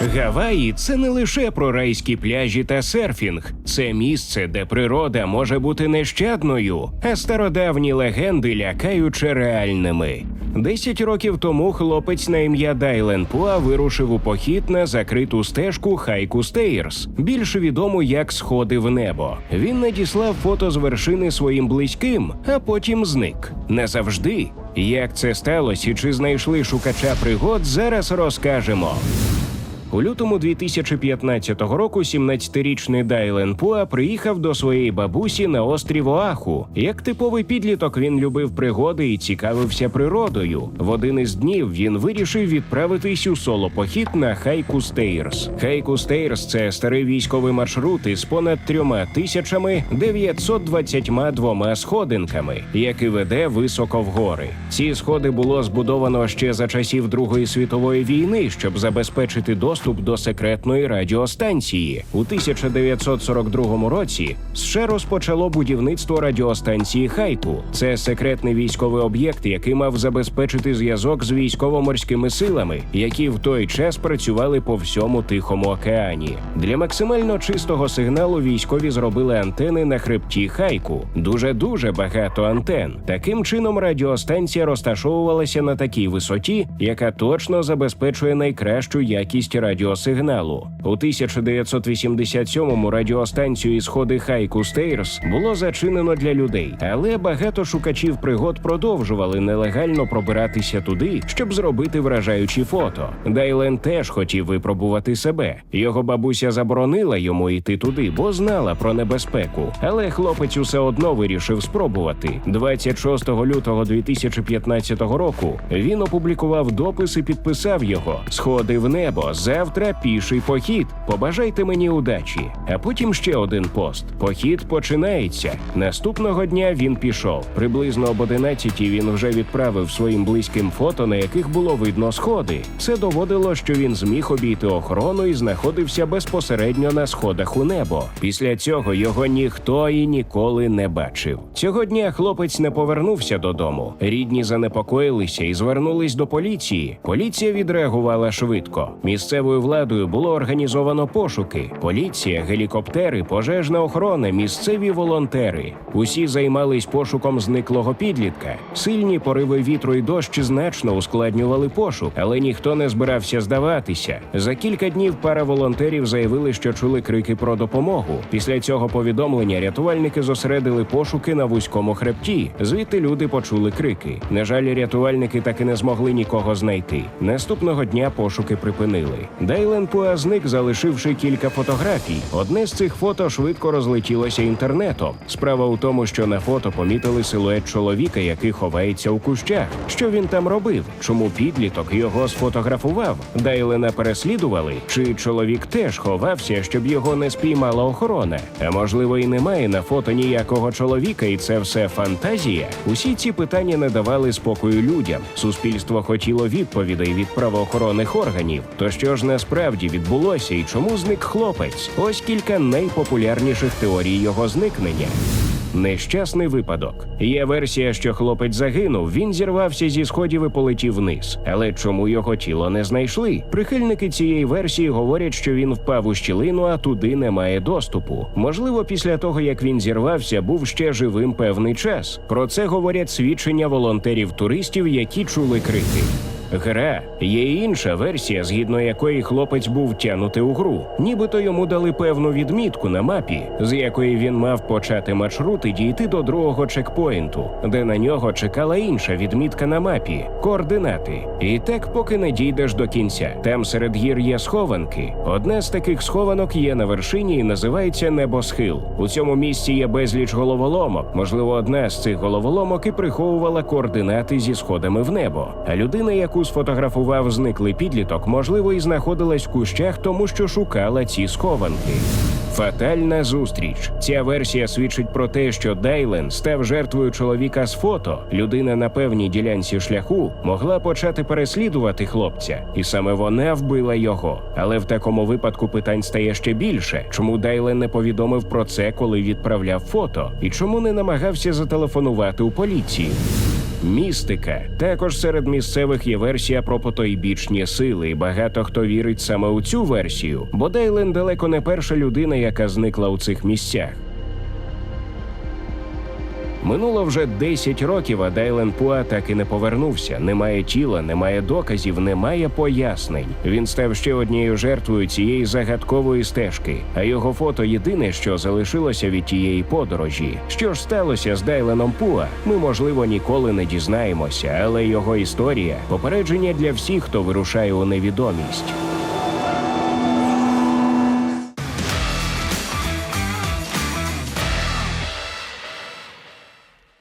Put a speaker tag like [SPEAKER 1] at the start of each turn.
[SPEAKER 1] Гаваї це не лише про райські пляжі та серфінг, це місце, де природа може бути нещадною, а стародавні легенди лякаючи реальними. Десять років тому хлопець на ім'я Дайлен Пуа вирушив у похід на закриту стежку Хайку Стейрс, більш відому як Сходи в небо. Він надіслав фото з вершини своїм близьким, а потім зник. Назавжди. Як це сталося чи знайшли шукача пригод, зараз розкажемо. У лютому 2015 року 17-річний Дайлен Пуа приїхав до своєї бабусі на острів Оаху. Як типовий підліток він любив пригоди і цікавився природою. В один із днів він вирішив відправитись у соло-похід на Хайку Стейрс. Хайку Стейрс – це старий військовий маршрут із понад трьома тисячами 922 сходинками, який веде високо в гори. Ці сходи було збудовано ще за часів Другої світової війни, щоб забезпечити доступ до секретної радіостанції. У 1942 році США розпочало будівництво радіостанції Хайку. Це секретний військовий об'єкт, який мав забезпечити зв'язок з військово-морськими силами, які в той час працювали по всьому Тихому океані. Для максимально чистого сигналу військові зробили антени на хребті Хайку. Дуже дуже багато антен. Таким чином радіостанція розташовувалася на такій висоті, яка точно забезпечує найкращу якість радіосигналу. У 1987-му радіостанцію «Сходи Хайку Стейрс було зачинено для людей, але багато шукачів пригод продовжували нелегально пробиратися туди, щоб зробити вражаючі фото. Дайлен теж хотів випробувати себе. Його бабуся заборонила йому йти туди, бо знала про небезпеку. Але хлопець усе одно вирішив спробувати. 26 лютого 2015 року він опублікував допис і підписав його: Сходи в небо. Завтра піший похід. Побажайте мені удачі. А потім ще один пост. Похід починається. Наступного дня він пішов. Приблизно об 11 він вже відправив своїм близьким фото, на яких було видно сходи. Це доводило, що він зміг обійти охорону і знаходився безпосередньо на сходах у небо. Після цього його ніхто і ніколи не бачив. Цього дня хлопець не повернувся додому. Рідні занепокоїлися і звернулись до поліції. Поліція відреагувала швидко. Місцевою владою було організовано пошуки: поліція, гелікоптери, пожежна охорона, місцеві волонтери. Усі займались пошуком зниклого підлітка. Сильні пориви вітру і дощ значно ускладнювали пошук, але ніхто не збирався здаватися. За кілька днів пара волонтерів заявили, що чули крики про допомогу. Після цього повідомлення рятувальники зосередили пошуки на вузькому хребті. Звідти люди почули крики. На жаль, рятувальники так і не змогли нікого знайти. Наступного дня пошуки припинили. Дайлен Пуа зник, залишивши кілька фотографій. Одне з цих фото швидко розлетілося інтернетом. Справа у тому, що на фото помітили силует чоловіка, який ховається у кущах. Що він там робив? Чому підліток його сфотографував? Дайлена переслідували? Чи чоловік теж ховався, щоб його не спіймала охорона? А можливо, і немає на фото ніякого чоловіка, і це все фантазія? Усі ці питання не давали спокою людям. Суспільство хотіло відповідей від правоохоронних органів. То що ж насправді відбулося і чому зник хлопець? Ось кілька найпопулярніших теорій його зникнення. Нещасний випадок. Є версія, що хлопець загинув. Він зірвався зі сходів і полетів вниз. Але чому його тіло не знайшли? Прихильники цієї версії говорять, що він впав у щілину, а туди немає доступу. Можливо, після того як він зірвався, був ще живим певний час. Про це говорять свідчення волонтерів-туристів, які чули крики. Гра є інша версія, згідно якої хлопець був тянутий у гру. Нібито йому дали певну відмітку на мапі, з якої він мав почати маршрут і дійти до другого чекпоінту, де на нього чекала інша відмітка на мапі координати. І так, поки не дійдеш до кінця. Там серед гір є схованки. Одна з таких схованок є на вершині і називається Небосхил. У цьому місці є безліч головоломок. Можливо, одна з цих головоломок і приховувала координати зі сходами в небо. А людина, яку сфотографував зниклий підліток, можливо, і знаходилась в кущах, тому що шукала ці схованки. Фатальна зустріч. Ця версія свідчить про те, що Дайлен став жертвою чоловіка з фото. Людина на певній ділянці шляху могла почати переслідувати хлопця, і саме вона вбила його. Але в такому випадку питань стає ще більше. Чому Дайлен не повідомив про це, коли відправляв фото, і чому не намагався зателефонувати у поліцію? Містика. Також серед місцевих є версія про потойбічні сили, багато хто вірить саме у цю версію, бо Дейлен далеко не перша людина, яка зникла у цих місцях. Минуло вже 10 років, а Дайлен Пуа так і не повернувся. Немає тіла, немає доказів, немає пояснень. Він став ще однією жертвою цієї загадкової стежки. А його фото єдине, що залишилося від тієї подорожі. Що ж сталося з Дайленом Пуа? Ми, можливо, ніколи не дізнаємося, але його історія попередження для всіх, хто вирушає у невідомість.